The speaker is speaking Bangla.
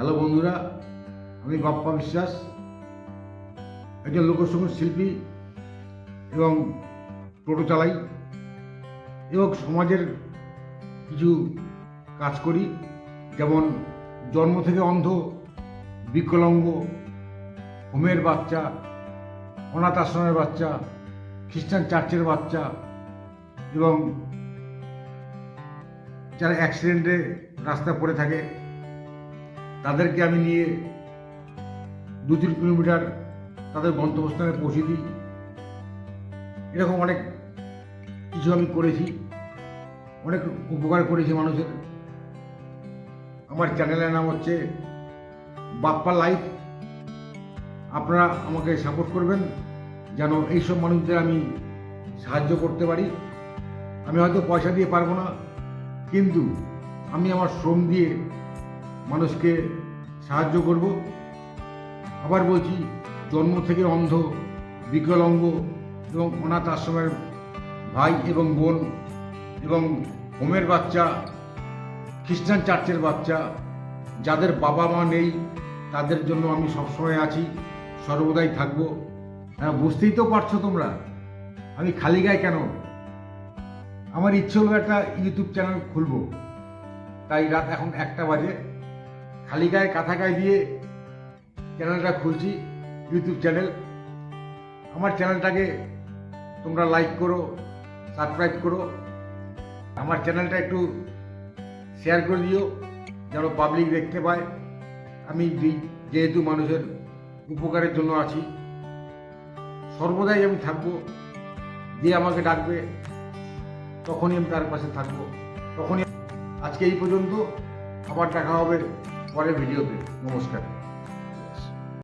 হ্যালো বন্ধুরা, আমি বাপ্পা বিশ্বাস, একজন লোকসঙ্গীত শিল্পী এবং টোটো চালাই এবং সমাজের কিছু কাজ করি, যেমন জন্ম থেকে অন্ধ, বিকলাঙ্গ, হোমের বাচ্চা, অনাথ আশ্রমের বাচ্চা, খ্রিস্টান চার্চের বাচ্চা এবং যারা অ্যাক্সিডেন্টে রাস্তা পড়ে থাকে তাদেরকে আমি নিয়ে দু তিন কিলোমিটার তাদের গন্তব্যস্থানে পৌঁছে দিই। এরকম অনেক কিছু আমি করেছি। অনেক উপকার করেছি মানুষের। আমার চ্যানেলের নাম হচ্ছে বাপ্পা লাইফ। আপনারা আমাকে সাপোর্ট করবেন যেন এইসব মানুষদের আমি সাহায্য করতে পারি। আমি হয়তো পয়সা দিয়ে পারব না, কিন্তু আমি আমার শ্রম দিয়ে মানুষকে সাহায্য করব। আবার বলছি, জন্ম থেকে অন্ধ, বিকলাঙ্গ এবং অনাথ আশ্রমের ভাই এবং বোন এবং হোমের বাচ্চা, খ্রিস্টান চার্চের বাচ্চা, যাদের বাবা মা নেই, তাদের জন্য আমি সবসময় আছি, সর্বদাই থাকব। হ্যাঁ বুঝতেই তো পারছ তোমরা, আমি খালি গায়ে কেন? আমার ইচ্ছে হলো একটা ইউটিউব চ্যানেল খুলবো। তাই রাত এখন একটা বাজে। খালি গায়ে কাঁথা গায়ে দিয়ে চ্যানেলটা খুলছি ইউটিউব চ্যানেল। আমার চ্যানেলটাকে তোমরা লাইক করো সাবস্ক্রাইব করো। আমার চ্যানেলটা একটু শেয়ার করে দিও, যেন পাবলিক দেখতে পায়। আমি যেহেতু মানুষের উপকারের জন্য আছি, সর্বদাই আমি থাকব। যে আমাকে ডাকবে, তখনই আমি তার পাশে থাকব। তখনই আজকে এই পর্যন্ত, আবার দেখা হবে পরের ভিডিওতে নমস্কার।